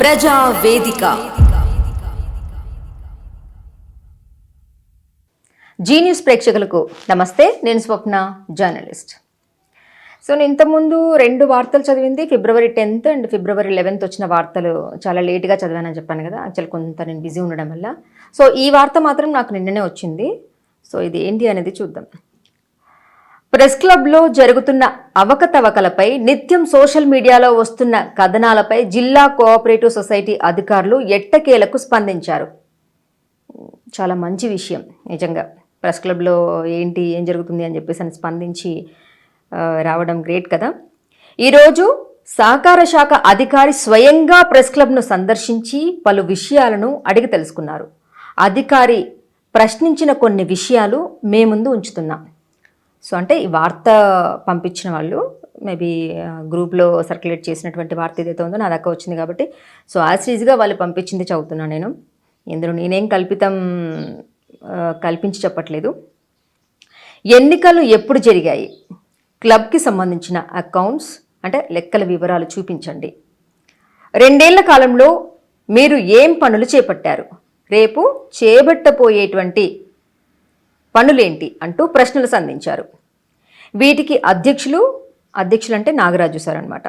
ప్రజావేదిక ప్రజా వేదిక. G news ప్రేక్షకులకు నమస్తే నేను స్వప్న జర్నలిస్ట్. సో నేను ఇంతకుముందు రెండు వార్తలు చదివింది February tenth and February eleventh వచ్చిన వార్తలు చాలా లేట్గా చదివానని చెప్పాను కదా యాక్చువల్ కొంత నేను బిజీ ఉండడం వల్ల. సో ఈ వార్త మాత్రం నాకు నిన్ననే వచ్చింది. సో ఇది ఏంటి అనేది చూద్దాం. ప్రెస్ క్లబ్లో జరుగుతున్న అవకతవకలపై నిత్యం సోషల్ మీడియాలో వస్తున్న కథనాలపై జిల్లా కోఆపరేటివ్ సొసైటీ అధికారులు ఎట్టకేలకు స్పందించారు. చాలా మంచి విషయం. నిజంగా ప్రెస్ క్లబ్లో ఏంటి ఏం జరుగుతుంది అని చెప్పేసి అని స్పందించి రావడం గ్రేట్ కదా. ఈరోజు సహకార శాఖ అధికారి స్వయంగా ప్రెస్ క్లబ్ను సందర్శించి పలు విషయాలను అడిగి తెలుసుకున్నారు. అధికారి ప్రశ్నించిన కొన్ని విషయాలు మే ముందు ఉంచుతున్నాం. సో అంటే ఈ వార్త పంపించిన వాళ్ళు మేబీ గ్రూప్లో సర్క్యులేట్ చేసినటువంటి వార్త ఏదైతే ఉందో నా దాకా వచ్చింది కాబట్టి. సో ఆ ఈజీగా వాళ్ళు పంపించింది చదువుతున్నాను నేను. ఇందులో నేనేం కల్పితం కల్పించి చెప్పట్లేదు. ఎన్నికలు ఎప్పుడు జరిగాయి? క్లబ్కి సంబంధించిన అకౌంట్స్ అంటే లెక్కల వివరాలు చూపించండి. రెండేళ్ళ కాలంలో మీరు ఏం పనులు చేపట్టారు? రేపు చేపట్టబోయేటువంటి పనులేంటి అంటూ ప్రశ్నలు సంధించారు. వీటికి అధ్యక్షులు అధ్యక్షులు అంటే నాగరాజు సార్ అనమాట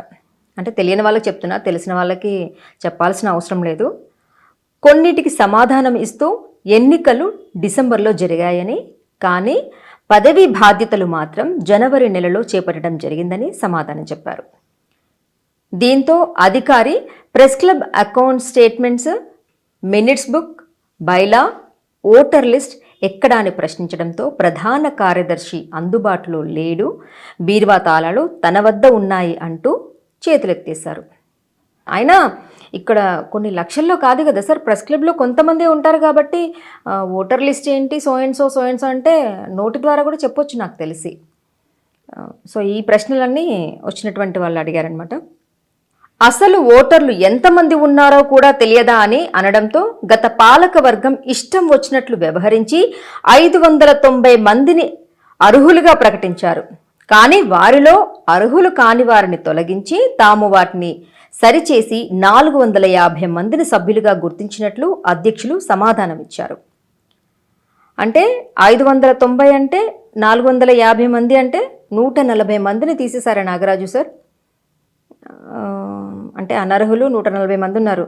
అంటే తెలియని వాళ్ళకి చెప్తున్నా తెలిసిన వాళ్ళకి చెప్పాల్సిన అవసరం లేదు. కొన్నిటికి సమాధానం ఇస్తూ ఎన్నికలు డిసెంబర్లో జరిగాయని కానీ పదవీ బాధ్యతలు మాత్రం జనవరి నెలలో చేపట్టడం జరిగిందని సమాధానం చెప్పారు. దీంతో అధికారి press club account statements minutes book bylaw voter list ఎక్కడా అని ప్రశ్నించడంతో ప్రధాన కార్యదర్శి అందుబాటులో లేడు. బీరువా తాళాలు తన వద్ద ఉన్నాయి అంటూ చేతులెత్తేశారు. అయినా ఇక్కడ కొన్ని లక్షల్లో కాదు కదా సార్ ప్రెస్ క్లబ్లో కొంతమంది ఉంటారు కాబట్టి ఓటర్ లిస్ట్ ఏంటి సోయన్సో సోయన్సో సో అంటే నోటి ద్వారా కూడా చెప్పొచ్చు నాకు తెలిసి. సో ఈ ప్రశ్నలన్నీ వచ్చినటువంటి వాళ్ళు అడిగారనమాట అసలు ఓటర్లు ఎంతమంది ఉన్నారో కూడా తెలియదా అని అనడంతో గత పాలక వర్గం ఇష్టం వచ్చినట్లు వ్యవహరించి ఐదు వందల తొంభై మందిని అర్హులుగా ప్రకటించారు. కానీ వారిలో అర్హులు కాని వారిని తొలగించి తాము వాటిని సరిచేసి నాలుగు వందల యాభై మందిని సభ్యులుగా గుర్తించినట్లు అధ్యక్షులు సమాధానమిచ్చారు. అంటే ఐదు వందల తొంభై అంటే నాలుగు వందల యాభై మంది అంటే నూట నలభై మందిని తీసేశారా నాగరాజు సార్? అంటే అనర్హులు నూట నలభై మంది ఉన్నారు.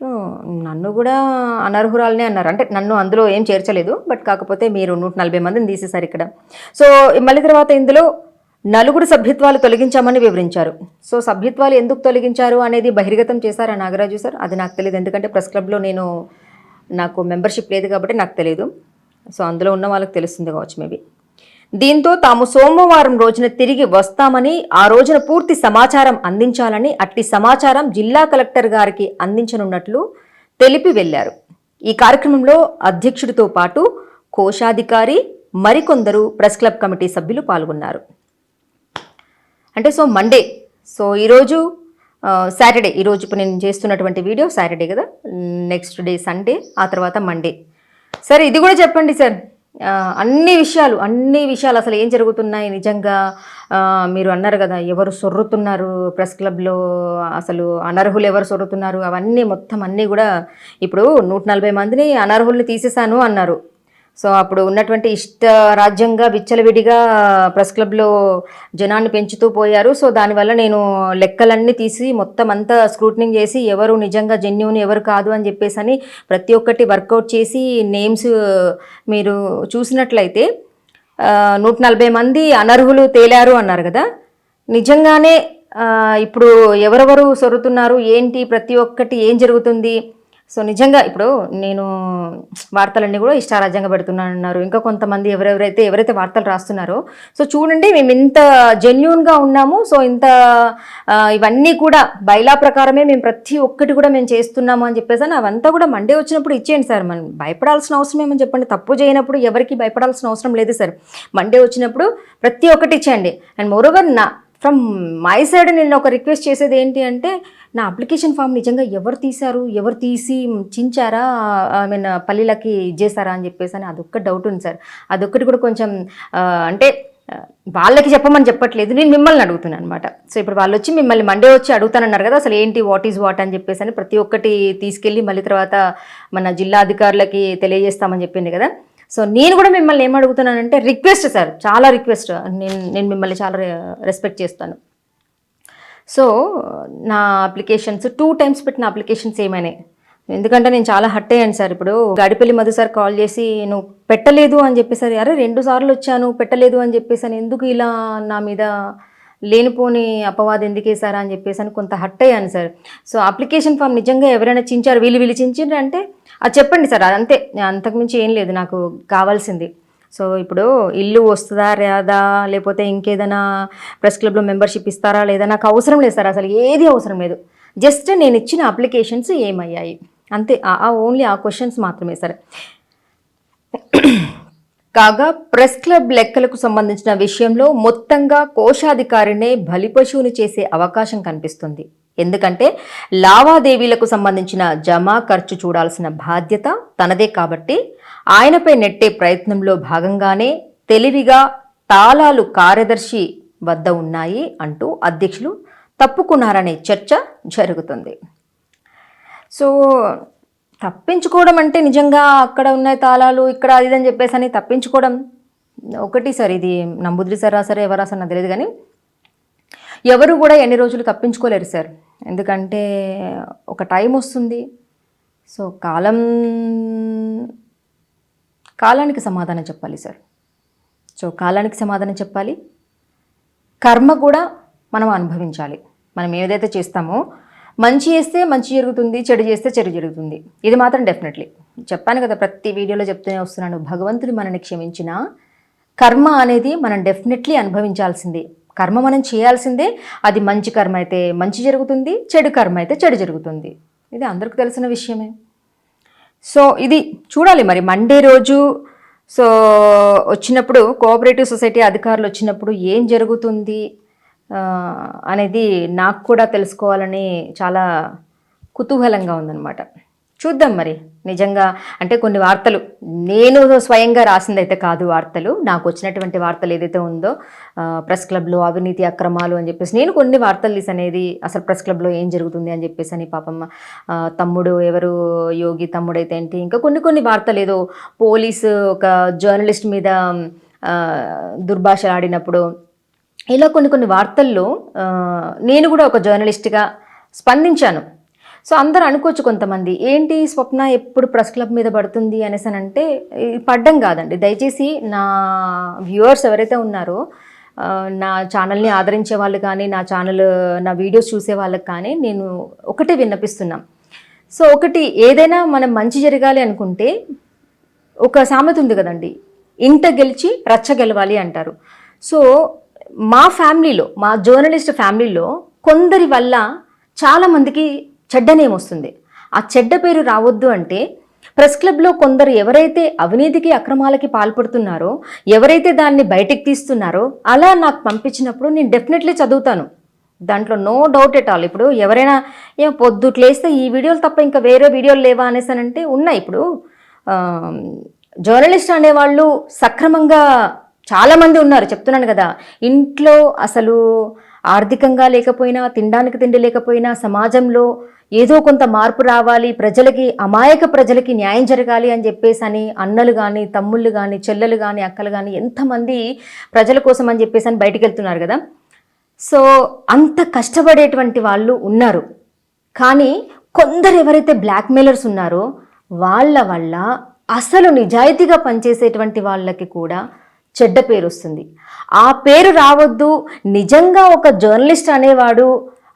సో నన్ను కూడా అనర్హురాలనే అన్నారు. అంటే నన్ను అందులో ఏం చేర్చలేదు బట్ కాకపోతే మీరు నూట నలభై మందిని తీసేశారు ఇక్కడ. సో మళ్ళీ తర్వాత ఇందులో నలుగురు సభ్యత్వాలు తొలగించామని వివరించారు. సో సభ్యత్వాలు ఎందుకు తొలగించారు అనేది బహిర్గతం చేశారా నాగరాజు సార్? అది నాకు తెలియదు. ఎందుకంటే ప్రెస్ క్లబ్లో నేను నాకు మెంబర్షిప్ లేదు కాబట్టి నాకు తెలియదు. సో అందులో ఉన్న వాళ్ళకి తెలుస్తుంది కావచ్చు మేబీ. దీంతో తాము సోమవారం రోజున తిరిగి వస్తామని ఆ రోజున పూర్తి సమాచారం అందించాలని అట్టి సమాచారం జిల్లా కలెక్టర్ గారికి అందించనున్నట్లు తెలిపి వెళ్ళారు. ఈ కార్యక్రమంలో అధ్యక్షుడితో పాటు కోశాధికారి మరికొందరు ప్రెస్ క్లబ్ కమిటీ సభ్యులు పాల్గొన్నారు. అంటే సో మండే సో ఈరోజు సాటర్డే ఈరోజు ఇప్పుడు నేను చేస్తున్నటువంటి వీడియో సాటర్డే కదా నెక్స్ట్ డే సండే ఆ తర్వాత మండే. సార్ ఇది కూడా చెప్పండి సార్. అన్ని విషయాలు అన్ని విషయాలు అసలు ఏం జరుగుతున్నాయి నిజంగా? మీరు అన్నారు కదా ఎవరు సొర్రుతున్నారు ప్రెస్ క్లబ్లో? అసలు అనర్హులు ఎవరు సొర్రుతున్నారు? అవన్నీ మొత్తం అన్నీ కూడా ఇప్పుడు నూట నలభై మందిని అనర్హుల్ని తీసేశాను అన్నారు. సో అప్పుడు ఉన్నటువంటి ఇష్ట రాజ్యంగా విచ్చలవిడిగా ప్రెస్ క్లబ్లో జనాన్ని పెంచుతూ పోయారు. సో దానివల్ల నేను లెక్కలన్నీ తీసి మొత్తం అంతా స్క్రూటనింగ్ చేసి ఎవరు నిజంగా జెన్యున్ ఎవరు కాదు అని చెప్పేసి అని ప్రతి ఒక్కటి వర్కౌట్ చేసి నేమ్స్ మీరు చూసినట్లయితే నూట నలభై మంది అనర్హులు తేలారు అన్నారు కదా. నిజంగానే ఇప్పుడు ఎవరెవరు సొరుతున్నారు ఏంటి ప్రతి ఒక్కటి ఏం జరుగుతుంది? సో నిజంగా ఇప్పుడు నేను వార్తలన్నీ కూడా ఇష్టారాజ్యంగా పెడుతున్నానన్నారు. ఇంకా కొంతమంది ఎవరెవరైతే ఎవరైతే వార్తలు రాస్తున్నారో సో చూడండి మేము ఇంత జెన్యున్గా ఉన్నాము. సో ఇంత ఇవన్నీ కూడా బైలా ప్రకారమే మేము ప్రతి ఒక్కటి కూడా మేము చేస్తున్నాము అని చెప్పేసి అవంతా కూడా మండే వచ్చినప్పుడు ఇచ్చేయండి సార్. మనం భయపడాల్సిన అవసరం ఏమని చెప్పండి. తప్పు చేయనప్పుడు ఎవరికి భయపడాల్సిన అవసరం లేదు సార్. మండే వచ్చినప్పుడు ప్రతి ఒక్కటి ఇచ్చేయండి. అండ్ మోరోవర్ నా ఫ్రమ్ మై సైడ్ నేను ఒక రిక్వెస్ట్ చేసేది ఏంటి అంటే నా అప్లికేషన్ ఫామ్ నిజంగా ఎవరు తీశారు ఎవరు తీసి చించారా ఐ మీన్ పల్లీలకి ఇచ్చేసారా అని చెప్పేసి అని అదొక్క డౌట్ ఉంది సార్. అదొక్కటి కూడా కొంచెం అంటే వాళ్ళకి చెప్పమని చెప్పట్లేదు. నేను మిమ్మల్ని అడుగుతున్నాను అనమాట సో ఇప్పుడు వాళ్ళు వచ్చి మిమ్మల్ని మండే వచ్చి అడుగుతానన్నారు కదా అసలు ఏంటి వాట్ ఈజ్ వాట్ అని చెప్పేసి అని ప్రతి ఒక్కటి తీసుకెళ్ళి మళ్ళీ తర్వాత మన జిల్లా అధికారులకి తెలియజేస్తామని చెప్పింది కదా. సో నేను కూడా మిమ్మల్ని ఏం అడుగుతున్నానంటే రిక్వెస్ట్ సార్ చాలా రిక్వెస్ట్. నేను నేను మిమ్మల్ని చాలా రెస్పెక్ట్ చేస్తాను. సో నా అప్లికేషన్స్ టూ టైమ్స్ పెట్టిన అప్లికేషన్స్ ఏమైనాయి? ఎందుకంటే నేను చాలా హట్ అయ్యాను సార్ ఇప్పుడు. గడిపల్లి మధు సార్ కాల్ చేసి నువ్వు పెట్టలేదు అని చెప్పేసరి అరే రెండు సార్లు వచ్చాను పెట్టలేదు అని చెప్పేసి అని ఎందుకు ఇలా నా మీద లేనిపోని అపవాదం ఎందుకే సార్ అని చెప్పేసి అని కొంత హట్ అయ్యాను సార్. సో అప్లికేషన్ ఫామ్ నిజంగా ఎవరైనా చించారు వీళ్ళు వీళ్ళు చించారు అంటే అది చెప్పండి సార్ అంతే అంతకుమించి ఏం లేదు నాకు కావాల్సింది. సో ఇప్పుడు ఇల్లు వస్తుందా రాదా లేకపోతే ఇంకేదైనా ప్రెస్ క్లబ్లో మెంబర్షిప్ ఇస్తారా లేదా నాకు అవసరం లేదు సార్ అసలు ఏది అవసరం లేదు. జస్ట్ నేను ఇచ్చిన అప్లికేషన్స్ ఏమయ్యాయి. అంతే ఆ ఓన్లీ ఆ క్వశ్చన్స్ మాత్రమే సార్. కాగా ప్రెస్ క్లబ్ లెక్కలకు సంబంధించిన విషయంలో మొత్తంగా కోశాధికారినే బలిపశువుని చేసే అవకాశం కనిపిస్తుంది. ఎందుకంటే లావాదేవీలకు సంబంధించిన జమా ఖర్చు చూడాల్సిన బాధ్యత తనదే కాబట్టి ఆయనపై నెట్టే ప్రయత్నంలో భాగంగానే తెలివిగా తాళాలు కార్యదర్శి వద్ద ఉన్నాయి అంటూ అధ్యక్షులు తప్పుకున్నారనే చర్చ జరుగుతుంది. సో తప్పించుకోవడం అంటే నిజంగా అక్కడ ఉన్నాయి తాళాలు ఇక్కడ అది ఇది అని చెప్పేసి అని తప్పించుకోవడం ఒకటి సార్ ఇది నంబుద్రి సార్ రాసారా ఎవరు రాసారు నాకు తెలియదు కానీ ఎవరు కూడా ఎన్ని రోజులు తప్పించుకోలేరు సార్. ఎందుకంటే ఒక టైం వస్తుంది. సో కాలం కాలానికి సమాధానం చెప్పాలి సార్. సో కాలానికి సమాధానం చెప్పాలి. కర్మ కూడా మనం అనుభవించాలి. మనం ఏదైతే చేస్తామో మంచి చేస్తే మంచి జరుగుతుంది చెడు చేస్తే చెడు జరుగుతుంది. ఇది మాత్రం డెఫినెట్లీ చెప్పాను కదా ప్రతి వీడియోలో చెప్తూనే వస్తున్నాను భగవంతుడు మనని క్షమించిన కర్మ అనేది మనం డెఫినెట్లీ అనుభవించాల్సిందే. కర్మ మనం చేయాల్సిందే. అది మంచి కర్మ అయితే మంచి జరుగుతుంది చెడు కర్మ అయితే చెడు జరుగుతుంది. ఇది అందరికీ తెలిసిన విషయమే. సో ఇది చూడాలి మరి. మండే రోజు సో వచ్చినప్పుడు కోఆపరేటివ్ సొసైటీ అధికారులు వచ్చినప్పుడు ఏం జరుగుతుంది అనేది నాకు కూడా తెలుసుకోవాలని చాలా కుతూహలంగా ఉందన్నమాట. చూద్దాం మరి. నిజంగా అంటే కొన్ని వార్తలు. నేను స్వయంగా రాసిందైతే కాదు వార్తలు. నాకు వచ్చినటువంటి వార్తలు ఏదైతే ఉందో ప్రెస్ క్లబ్లో అవినీతి అక్రమాలు అని చెప్పేసి నేను కొన్ని వార్తలు తీసి అనేది అసలు ప్రెస్ క్లబ్లో ఏం జరుగుతుంది అని చెప్పేసి అని పాపం తమ్ముడు ఎవరు యోగి తమ్ముడు అయితే ఏంటి ఇంకా కొన్ని కొన్ని వార్తలు ఏదో పోలీసు ఒక జర్నలిస్ట్ మీద దుర్భాషలాడినప్పుడు దుర్భాష ఆడినప్పుడు ఇలా కొన్ని కొన్ని వార్తల్లో నేను కూడా ఒక జర్నలిస్ట్గా స్పందించాను. సో అందరూ అనుకోవచ్చు కొంతమంది ఏంటి స్వప్న ఎప్పుడు ప్రెస్ క్లబ్ మీద పడుతుంది? అనేసి అని అంటే పడ్డం కాదండి. దయచేసి నా వ్యూవర్స్ ఎవరైతే ఉన్నారో నా ఛానల్ని ఆదరించే వాళ్ళు కానీ నా ఛానల్ నా వీడియోస్ చూసే వాళ్ళకి కానీ నేను ఒకటే విన్నపిస్తున్నాం. సో ఒకటి ఏదైనా మనం మంచి జరగాలి అనుకుంటే ఒక సామెత ఉంది కదండి ఇంట గెలిచి రచ్చ గెలవాలి అంటారు. సో మా ఫ్యామిలీలో మా జర్నలిస్ట్ ఫ్యామిలీలో కొందరి వల్ల చాలామందికి చెడ్డ నేమ్ వస్తుంది? ఆ చెడ్డ పేరు రావద్దు అంటే ప్రెస్ క్లబ్లో కొందరు ఎవరైతే అవినీతికి అక్రమాలకి పాల్పడుతున్నారో ఎవరైతే దాన్ని బయటికి తీస్తున్నారో అలా నాకు పంపించినప్పుడు నేను డెఫినెట్లీ చదువుతాను. దాంట్లో నో డౌట్ ఎట్ ఆల్. ఇప్పుడు ఎవరైనా ఏం పొద్దుట్లేస్తే ఈ వీడియోలు తప్ప ఇంకా వేరే వీడియోలు లేవా అనేసి అని అంటే ఉన్నాయి. ఇప్పుడు జర్నలిస్ట్ అనేవాళ్ళు సక్రమంగా చాలామంది ఉన్నారు. చెప్తున్నాను కదా ఇంట్లో అసలు ఆర్థికంగా లేకపోయినా తినడానికి తిండి లేకపోయినా సమాజంలో ఏదో కొంత మార్పు రావాలి ప్రజలకి అమాయక ప్రజలకి న్యాయం జరగాలి అని చెప్పేసి అని అన్నలు కానీ తమ్ముళ్ళు కానీ చెల్లెలు కానీ అక్కలు కానీ ఎంతమంది ప్రజల కోసం అని చెప్పేసి అని బయటికి వెళ్తున్నారు కదా. సో అంత కష్టపడేటువంటి వాళ్ళు ఉన్నారు. కానీ కొందరు ఎవరైతే బ్లాక్మెయిలర్స్ ఉన్నారో వాళ్ళ వల్ల అసలు నిజాయితీగా పనిచేసేటువంటి వాళ్ళకి కూడా చెడ్డ పేరు వస్తుంది. ఆ పేరు రావద్దు. నిజంగా ఒక జర్నలిస్ట్ అనేవాడు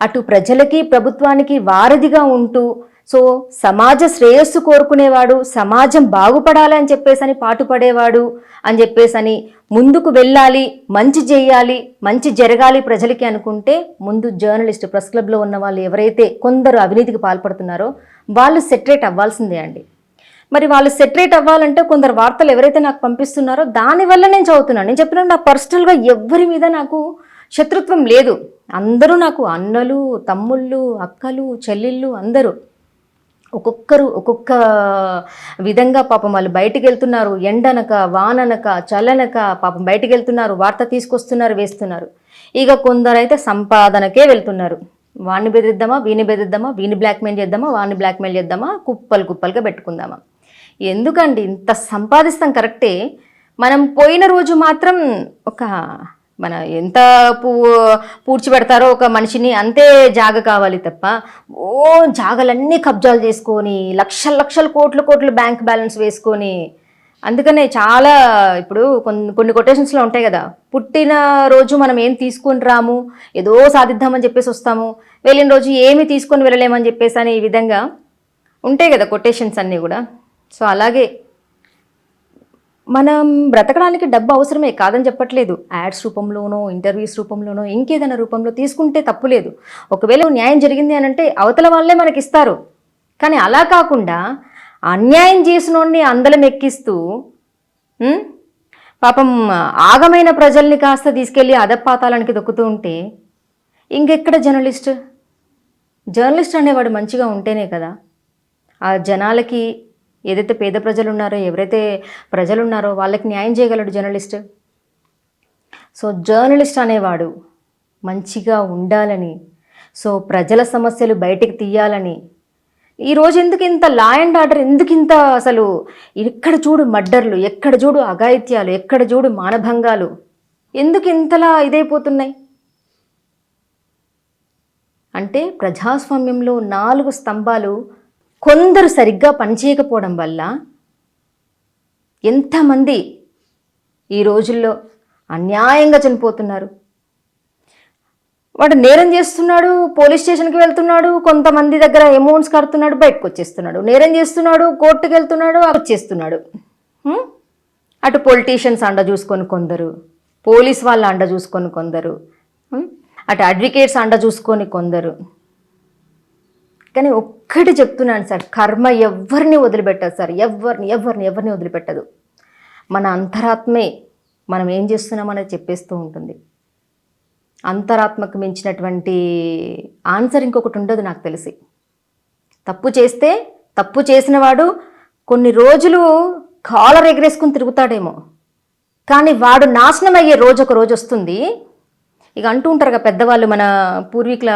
అటు ప్రజలకి ప్రభుత్వానికి వారధిగా ఉంటూ సో సమాజ శ్రేయస్సు కోరుకునేవాడు సమాజం బాగుపడాలి అని చెప్పేసని పాటుపడేవాడు అని చెప్పేసని ముందుకు వెళ్ళాలి మంచి చేయాలి మంచి జరగాలి ప్రజలకి అనుకుంటే ముందు జర్నలిస్ట్ ప్రెస్ క్లబ్లో ఉన్న వాళ్ళు ఎవరైతే కొందరు అవినీతికి పాల్పడుతున్నారో వాళ్ళు సెటరేట్ అవ్వాల్సిందే అండి. మరి వాళ్ళు సెటరేట్ అవ్వాలంటే కొందరు వార్తలు ఎవరైతే నాకు పంపిస్తున్నారో దానివల్ల నేను చదువుతున్నాను. నేను చెప్పిన నా పర్సనల్గా ఎవరి మీద నాకు శత్రుత్వం లేదు. అందరూ నాకు అన్నలు తమ్ముళ్ళు అక్కలు చెల్లెళ్ళు అందరూ. ఒక్కొక్కరు ఒక్కొక్క విధంగా పాపం వాళ్ళు బయటికి వెళ్తున్నారు. ఎండనక వాననక చల్లనక పాపం బయటికి వెళ్తున్నారు. వార్త తీసుకొస్తున్నారు వేస్తున్నారు. ఇక కొందరైతే సంపాదనకే వెళ్తున్నారు. వాడిని బెదిరిద్దామా వీని బెదిరిద్దామా వీని బ్లాక్మెయిల్ చేద్దామా వాడిని బ్లాక్మెయిల్ చేద్దామా కుప్పలు కుప్పలుగా పెట్టుకుందామా? ఎందుకండి ఇంత సంపాదిస్తాం కరెక్టే? మనం పోయిన రోజు మాత్రం ఒక మన ఎంత పూ పూడ్చి పెడతారో ఒక మనిషిని అంతే జాగ కావాలి తప్ప ఓ జాగలన్నీ కబ్జాలు చేసుకొని లక్షల లక్షల కోట్ల కోట్లు బ్యాంక్ బ్యాలెన్స్ వేసుకొని అందుకనే చాలా ఇప్పుడు కొన్ని కొన్ని కొటేషన్స్లో ఉంటాయి కదా పుట్టిన రోజు మనం ఏం తీసుకొని రాము ఏదో సాధిద్దామని చెప్పేసి వస్తాము వెళ్ళిన రోజు ఏమి తీసుకొని వెళ్ళలేమని చెప్పేసి అని ఈ విధంగా ఉంటాయి కదా కొటేషన్స్ అన్నీ కూడా. సో అలాగే మనం బ్రతకడానికి డబ్బు అవసరమే కాదని చెప్పట్లేదు. యాడ్స్ రూపంలోనో ఇంటర్వ్యూస్ రూపంలోనో ఇంకేదైనా రూపంలో తీసుకుంటే తప్పు లేదు. ఒకవేళ న్యాయం జరిగింది అని అంటే అవతల వాళ్ళే మనకి ఇస్తారు కానీ అలా కాకుండా అన్యాయం చేసినోడిని అందలం ఎక్కిస్తూ పాపం ఆగమైన ప్రజల్ని కాస్త తీసుకెళ్ళి అదపాతాలానికి దొక్కుతూ ఉంటే ఇంకెక్కడ జర్నలిస్ట్? జర్నలిస్ట్ అనేవాడు మంచిగా ఉంటేనే కదా. ఆ జనాలకి ఏదైతే పేద ప్రజలు ఉన్నారో ఎవరైతే ప్రజలు ఉన్నారో వాళ్ళకి న్యాయం చేయగలడు జర్నలిస్ట్. సో జర్నలిస్ట్ అనేవాడు మంచిగా ఉండాలని సో ప్రజల సమస్యలు బయటికి తీయాలని. ఈరోజు ఎందుకు ఇంత లా అండ్ ఆర్డర్ ఎందుకు ఇంత అసలు ఎక్కడ చూడు మర్డర్లు ఎక్కడ చూడు అఘాయిత్యాలు ఎక్కడ చూడు మానభంగాలు ఎందుకు ఇంతలా ఇదైపోతున్నాయి? అంటే ప్రజాస్వామ్యంలో నాలుగు స్తంభాలు కొందరు సరిగ్గా పనిచేయకపోవడం వల్ల ఎంతమంది ఈ రోజుల్లో అన్యాయంగా చనిపోతున్నారు? వాడు నేరం చేస్తున్నాడు పోలీస్ స్టేషన్కి వెళ్తున్నాడు కొంతమంది దగ్గర అమౌంట్స్ కడుతున్నాడు బయటకు వచ్చేస్తున్నాడు. నేరం చేస్తున్నాడు కోర్టుకి వెళ్తున్నాడు వచ్చేస్తున్నాడు. అటు పొలిటీషియన్స్ అండ చూసుకొని కొందరు పోలీస్ వాళ్ళ అండ చూసుకొని కొందరు అటు అడ్వకేట్స్ అండ చూసుకొని కొందరు. కానీ ఒక్కటి చెప్తున్నాను సార్ కర్మ ఎవరిని వదిలిపెట్టదు సార్ ఎవరిని ఎవరిని ఎవరిని వదిలిపెట్టదు. మన అంతరాత్మే మనం ఏం చేస్తున్నామనేది చెప్పేస్తూ ఉంటుంది. అంతరాత్మకు మించినటువంటి ఆన్సర్ ఇంకొకటి ఉండదు నాకు తెలిసి. తప్పు చేస్తే తప్పు చేసినవాడు కొన్ని రోజులు కాలర్ ఎగరేసుకుని తిరుగుతాడేమో. కానీ వాడు నాశనం అయ్యే రోజు ఒక రోజు వస్తుంది. ఇక అంటూ ఉంటారు కదా పెద్దవాళ్ళు మన పూర్వీకుల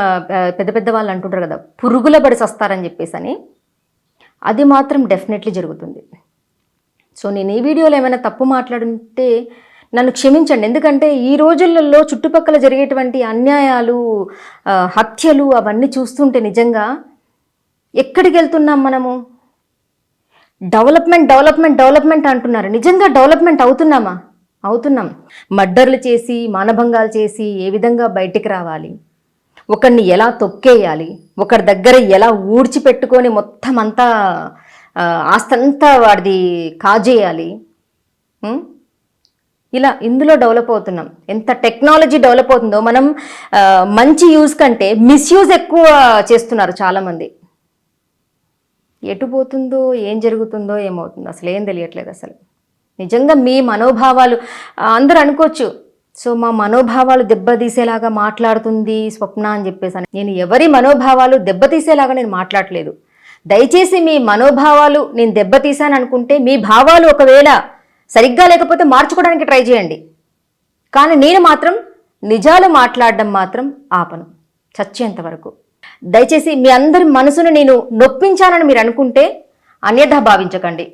పెద్ద పెద్ద వాళ్ళు అంటుంటారు కదా పురుగుల పడి సస్తారని చెప్పేసి అని అది మాత్రం డెఫినెట్లీ జరుగుతుంది. సో నేను ఈ వీడియోలో ఏమైనా తప్పు మాట్లాడుంటే నన్ను క్షమించండి. ఎందుకంటే ఈ రోజులలో చుట్టుపక్కల జరిగేటువంటి అన్యాయాలు హత్యలు అవన్నీ చూస్తుంటే నిజంగా ఎక్కడికి వెళ్తున్నాం మనము? డెవలప్మెంట్ డెవలప్మెంట్ డెవలప్మెంట్ అంటున్నారు. నిజంగా డెవలప్మెంట్ అవుతున్నామా? అవుతున్నాం. మర్డర్లు చేసి మానభంగాలు చేసి ఏ విధంగా బయటికి రావాలి? ఒకరిని ఎలా తొక్కేయాలి? ఒకరి దగ్గర ఎలా ఊడ్చిపెట్టుకొని మొత్తం అంతా ఆస్తంతా వాడిది కాజేయాలి? ఇలా ఇందులో డెవలప్ అవుతున్నాం. ఎంత టెక్నాలజీ డెవలప్ అవుతుందో మనం మంచి యూజ్ కంటే మిస్యూజ్ ఎక్కువ చేస్తున్నారు చాలామంది. ఎటు పోతుందో ఏం జరుగుతుందో ఏమవుతుందో అసలు ఏం తెలియట్లేదు అసలు. నిజంగా మీ మనోభావాలు అందరూ అనుకోవచ్చు. సో మా మనోభావాలు దెబ్బతీసేలాగా మాట్లాడుతుంది స్వప్న అని చెప్పేసాను నేను ఎవరి మనోభావాలు దెబ్బతీసేలాగా నేను మాట్లాడలేదు. దయచేసి మీ మనోభావాలు నేను దెబ్బతీసాను అనుకుంటే మీ భావాలు ఒకవేళ సరిగ్గా లేకపోతే మార్చుకోవడానికి ట్రై చేయండి. కానీ నేను మాత్రం నిజాలు మాట్లాడడం మాత్రం ఆపను. చచ్చేంత వరకు. దయచేసి మీ అందరి మనసును నేను నొప్పించానని మీరు అనుకుంటే అన్యథా భావించకండి.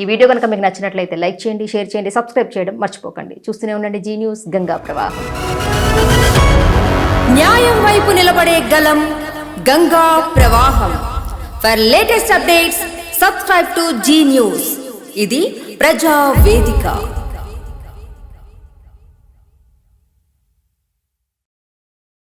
ఈ వీడియో కనుక మీకు నచ్చినట్లయితే లైక్ చేయండి షేర్ చేయండి సబ్స్క్రైబ్ చేయడం మర్చిపోకండి. చూస్తూనే ఉండండి జీ న్యూస్ గంగా ప్రవాహం న్యాయం వైపు నిలబడే గలం గంగా ప్రవాహం for latest updates subscribe to Zee news ఇది ప్రజా వేదిక.